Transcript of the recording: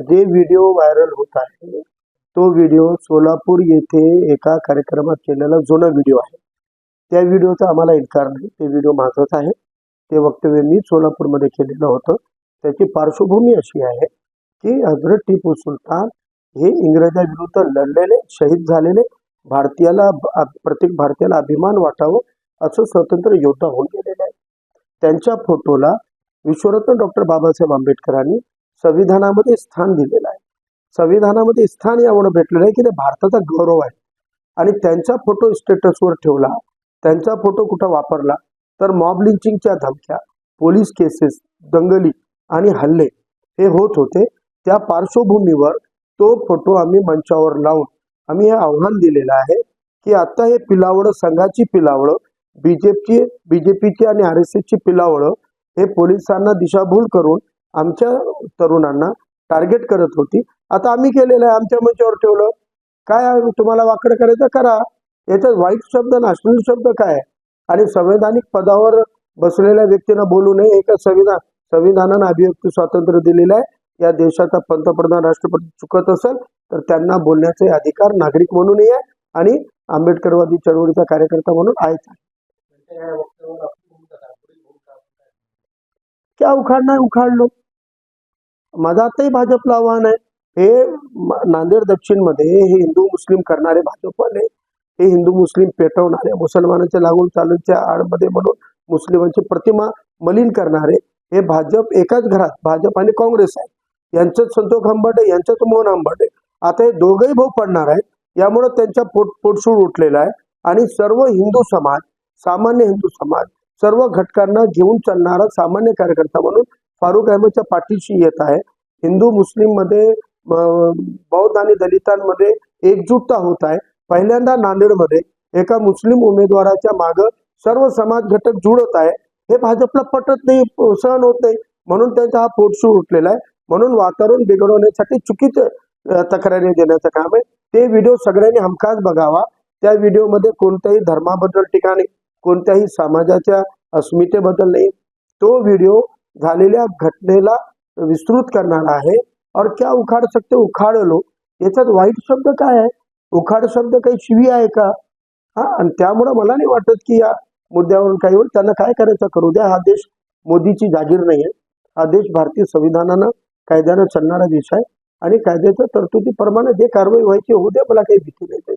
जे video viral होत आहे तो व्हिडिओ सोलापूर येथे एका कार्यक्रमात केलेला जुना व्हिडिओ आहे. त्या व्हिडिओचा आम्हाला इन्कार नाही. ते व्हिडिओ माझाच आहे. ते वक्तव्य मी सोलापूरमध्ये केलेलं होतं. त्याची पार्श्वभूमी अशी आहे की हजरत टिपू सुलतान हे इंग्रजाविरुद्ध लढलेले शहीद झालेले भारतीयाला प्रत्येक भारतीयाला अभिमान वाटावं असं स्वतंत्र योद्धा होऊन गेलेले आहे त्यांच्या फोटोला विश्वरत्न डॉक्टर बाबासाहेब आंबेडकरांनी संविधानामध्ये स्थान दिलेलं आहे. संविधानामध्ये स्थान यावर भेटलेलं आहे की ते भारताचा गौरव आहे. आणि त्यांचा फोटो स्टेटसवर ठेवला त्यांचा फोटो कुठं वापरला तर मॉब लिंचिंगच्या धमक्या पोलीस केसेस दंगली आणि हल्ले हे होत होते. त्या पार्श्वभूमीवर तो फोटो आम्ही मंचावर लावून आम्ही हे आव्हान दिलेलं आहे की आता हे पिलावळं संघाची पिलावळं बीजेपीची बीजेपीची आणि आर एस एसची पिलावळं हे पोलिसांना दिशाभूल करून आमच्या तरुणांना टार्गेट करत होती. आता आम्ही केलेलं आहे आमच्या मंचावर ठेवलं. काय तुम्हाला वाकडं करायचं? करा. याच्यात वाईट शब्द नॅशनल शब्द काय आहे? आणि संवैधानिक पदावर बसलेल्या व्यक्तींना बोलू नये. एका संविधान संविधानानं अभिव्यक्ती स्वातंत्र्य दिलेलं आहे. या देशाचा पंतप्रधान राष्ट्रपती चुकत असेल तर त्यांना बोलण्याचे अधिकार नागरिक म्हणूनही आहे आणि आंबेडकरवादी चळवळीचा कार्यकर्ता म्हणून आहेच. आहे. क्या उखाडणार उखाडलो माझं आताही भाजपला आव्हान आहे. हे नांदेड दक्षिणमध्ये हे हिंदू मुस्लिम करणारे भाजपवाले हे हिंदू मुस्लिम पेटवणारे मुसलमानांच्या लागून चालूच्या आडमध्ये म्हणून मुस्लिमांची प्रतिमा मलिन करणारे हे भाजप एकाच घरात भाजप आणि काँग्रेस आहे. यांचंच संतोष आंबाटे यांच्यात मोहन आंबाटे. आता हे दोघंही भाऊ पडणार आहेत. यामुळं त्यांच्या पोट पोटसूळ उठलेला आहे. आणि सर्व हिंदू समाज सामान्य हिंदू समाज सर्व घटकांना घेऊन चालणारा सामान्य कार्यकर्ता म्हणून फारुख अहमदच्या पाठीशी येत आहे. हिंदू मुस्लिममध्ये बौद्ध आणि दलितांमध्ये एकजुटता होत आहे. पहिल्यांदा नांदेडमध्ये एका मुस्लिम उमेदवाराच्या माग सर्व समाज घटक जुळत आहे. हे भाजपला पटत नाही सहन होत नाही. म्हणून त्यांचा हा पोटसूळ उठलेला आहे. म्हणून वातावरण बिघडवण्यासाठी चुकीचे तक्रारी देण्याचं काम आहे. ते व्हिडिओ सगळ्यांनी हमखास बघावा. त्या व्हिडिओमध्ये कोणत्याही धर्माबद्दल ठिकाणी कोणत्याही समाजाच्या अस्मितेबद्दल नाही. तो व्हिडिओ झालेल्या घटनेला विस्तृत करणारा आहे. और क्या उखाड सकते उखाड लो. याच्यात वाईट शब्द काय आहे? उखाड शब्द काही शिवी आहे का? हा आणि त्यामुळं मला नाही वाटत की या मुद्द्यावरून काही होईल. त्यांना काय करायचं? करू द्या. हा देश मोदीची जागीर नाही आहे. हा देश भारतीय संविधानानं कायद्यानं चालणारा देश आहे. आणि कायद्याच्या तरतुदीप्रमाणे जे कारवाई व्हायची होऊ द्या. मला काही भीती नाही.